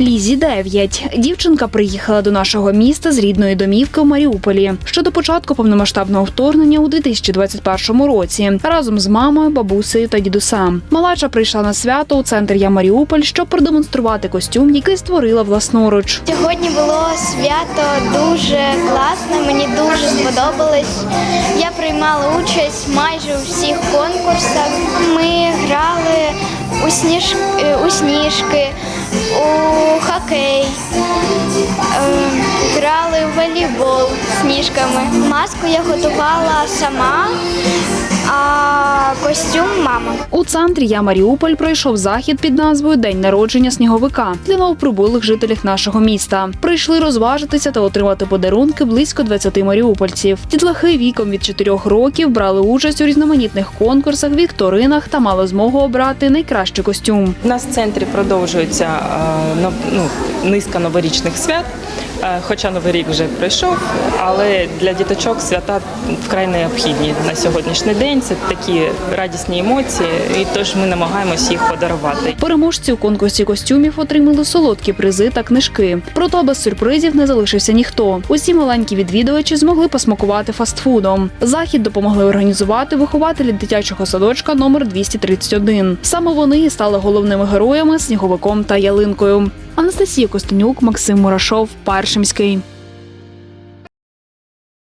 Лізі 9. Дівчинка приїхала до нашого міста з рідної домівки в Маріуполі. Ще до початку повномасштабного вторгнення у 2021 році разом з мамою, бабусею та дідусем. Малача прийшла на свято у центр Я Маріуполь, щоб продемонструвати костюм, який створила власноруч. Сьогодні було свято дуже класне, мені дуже сподобалось. Я приймала участь майже у всіх конкурсах. Ми грали у, сніж... е, у сніжки, у хокей, е, грали в волейбол сніжками. Маску я готувала сама, а костюм мама. У центрі Я Маріуполь пройшов захід під назвою День народження сніговика для новоприбулих жителів нашого міста. Прийшли розважитися та отримати подарунки близько 20 маріупольців. Дітлахи віком від 4 років брали участь у різноманітних конкурсах, вікторинах та мали змогу обрати найкращий костюм. У нас в центрі продовжується ну, низка новорічних свят. Е, Хоча новий рік вже пройшов, але для діточок свята вкрай необхідні на сьогоднішній день. Це такі радісні емоції, і тож ми намагаємося їх подарувати. Переможці у конкурсі костюмів отримали солодкі призи та книжки. Проте без сюрпризів не залишився ніхто. Усі маленькі відвідувачі змогли посмакувати фастфудом. Захід допомогли організувати вихователі дитячого садочка номер 231. Саме вони і стали головними героями сніговиком та ялинкою. Анастасія Костенюк, Максим Мурашов, Паршимський.